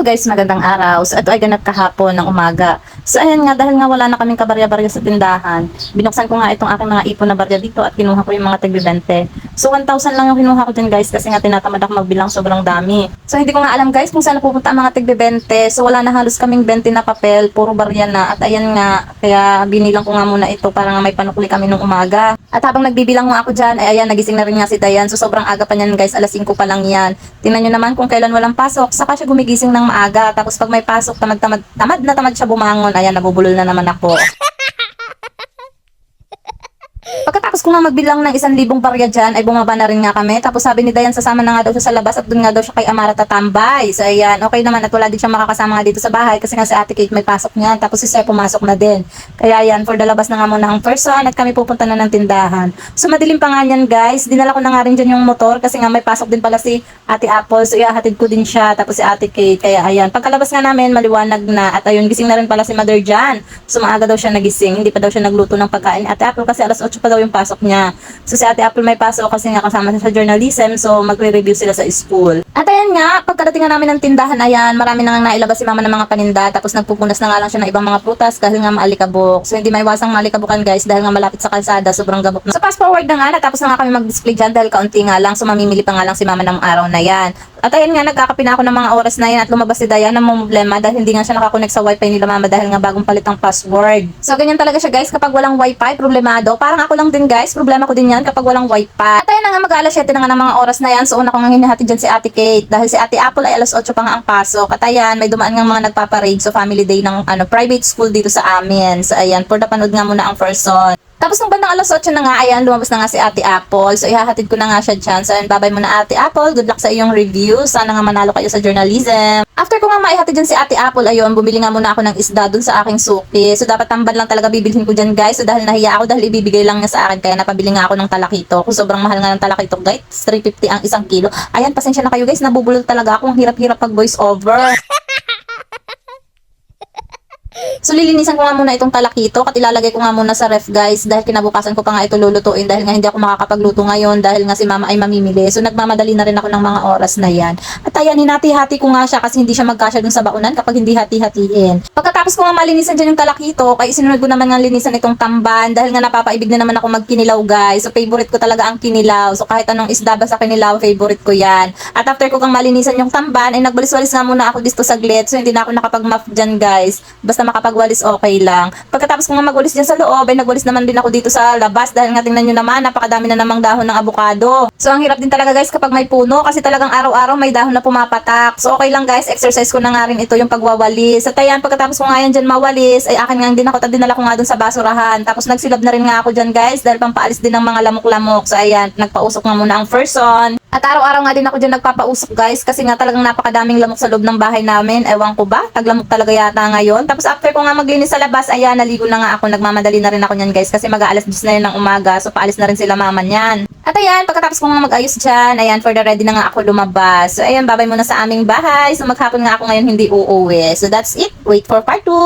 Hello guys, magandang araw. So ito ay ganap kahapon ng umaga. So ayan nga, dahil nga wala na kaming kabarya-barya sa tindahan, binuksan ko nga itong aking mga ipon na barya dito at kinuha ko yung mga tigbibente. So 1,000 lang yung kinuha ko din guys kasi nga tinatamad ako magbilang sobrang dami. So hindi ko nga alam guys kung saan napupunta ang mga tigbibente. So wala na halos kaming 20 na papel, puro barya na. At ayan nga, kaya binilang ko nga muna ito para nga may panukuli kami nung umaga. At habang nagbibilang nga ako dyan, ay ayan, nagising na rin nga si Dayan. So sobrang aga pa niyan guys, alas 5 pa lang yan. Tingnan nyo naman kung kailan walang pasok, saka siya gumigising ng maaga. Tapos pag may pasok, tamad-tamad, tamad na tamad siya bumangon. Ayan, nabubulol na naman ako. Pagkatapos ko magbilang ng isang libong barya dyan, ay bumaba na rin nga kami. Tapos sabi ni Dayan, sasama na nga daw siya sa labas at doon nga daw siya kay Amara tatambay. So ayan, okay naman at wala din siya makakasama nga dito sa bahay kasi nga si Ate Kate may pasok niyan. Tapos si Sir pumasok na din. Kaya ayan, for the labas na nga muna ang person at kami pupunta na ng tindahan. So madilim pa nga niyan guys, dinala ko na nga rin dyan yung motor kasi nga may pasok din pala si Ate Apple. So ihahatid ko din siya, tapos si Ate Kate. Kaya ayan, pagkalabas nga namin, maliwanag na. At ayun, gising na rin pala si Mother Jan. So maaga daw siya nagising, hindi pa daw siya nagluto ng pagkain. Ate Apple kasi alas 8 pa daw yung pasok niya. So si Ate Apple may pasok kasi nga kasama siya sa journalism, so magre-review sila sa school. At ayan nga, pagkarating nga namin ng tindahan, ayan, marami na nga nailabas si mama ng mga paninda, tapos nagpupunas na nga lang siya ng ibang mga prutas kasi nga maalikabok. So hindi may iwasang malikabukan guys dahil nga malapit sa kalsada, sobrang gabok na. So fast forward na nga, natapos na nga kami mag-display dyan dahil kaunti nga lang, so mamimili pa nga lang si mama ng araw na yan. At ayan nga, nagkakape na ako ng mga oras na yan at lumabas si Dayan ng problema dahil hindi nga siya nakakonect sa wifi nila mama dahil nga bagong palit ang password. So ganyan talaga siya guys kapag walang wifi, problemado. Parang ako lang din guys, problema ko din yan kapag walang wifi. At ayan na nga mag-alas 7 na nga ng mga oras na yan, so una ko nga hinahati dyan si Ate Kate dahil si Ate Apple ay alas 8 pa nga ang pasok. At ayan, may dumaan nga mga nagpaparade, so family day ng ano, private school dito sa amin. So ayan, for the panood nga muna ang first song. Tapos nung bandang alas 8 na nga, ayan, lumabas na nga si Ate Apple. So, ihahatid ko na nga siya dyan. So, ayan, babay mo na Ate Apple. Good luck sa iyong review. Sana nga manalo kayo sa journalism. Ko nga maihatid dyan si Ate Apple, ayun, bumili nga muna ako ng isda dun sa aking suki. So, dapat tambad lang talaga bibilhin ko dyan, guys. So, dahil nahiya ako, dahil ibibigay lang niya sa akin, kaya napabili nga ako ng talakito. Kung sobrang mahal nga ng talakito, guys, 350 ang isang kilo. Ayan, pasensya na kayo, guys. Nabubulol talaga ako. Ang hirap-hirap pag voice over. So lilinisan ko nga muna itong talakito at ilalagay ko nga muna sa ref guys dahil kinabukasan ko pa nga ito lulutuin dahil nga hindi ako makakapagluto ngayon dahil nga si mama ay mamimili. So nagmamadali na rin ako ng mga oras na yan. At ayan, hinati-hati ko nga siya kasi hindi siya magkasya dun sa baunan kapag hindi hati-hatiin. Pagkatapos ko nga malinisan dyan yung talakito, kaya isinunod ko naman nga linisan itong tamban dahil nga napapaibig na naman ako magkinilaw guys. So favorite ko talaga ang kinilaw. So kahit anong isda ba sa kinilaw, favorite ko yan. At after ko kang malinisan yung tamban, ay nagbalis-walis nga muna ako dito saglit. So hindi na ako nakapag-muff dyan guys. Basta makapagwalis okay lang. Pagkatapos ko nga magwalis dyan sa loob, ay nagwalis naman din ako dito sa labas dahil nga tingnan nyo naman, napakadami na namang dahon ng abukado. So ang hirap din talaga guys kapag may puno kasi talagang araw-araw may dahon na pumapatak. So okay lang guys, exercise ko na nga rin ito yung pagwawalis. At ayan, pagkatapos ko nga yan dyan mawalis, ay akin nga din ako, dinala ko nga dun sa basurahan. Tapos nagsilab na rin nga ako dyan guys dahil pampaalis din ng mga lamok-lamok. So ayan, nagpausok nga muna ang person. At araw-araw nga din ako dyan nagpapausok guys kasi nga talagang napakadaming lamok sa loob ng bahay namin. Ewan ko ba, taglamok talaga yata ngayon. Tapos after ko nga maglinis sa labas, ayan, naligo na nga ako. Nagmamadali na rin ako niyan guys kasi mag-aalas 10 na rin ng umaga. So paalis na rin sila mama niyan. At ayan, pagkatapos ko nga mag-ayos dyan, ayan, for the ready na nga ako lumabas. So ayan, babay muna sa aming bahay. So maghapon nga ako ngayon hindi uuwi. So that's it. Wait for part 2.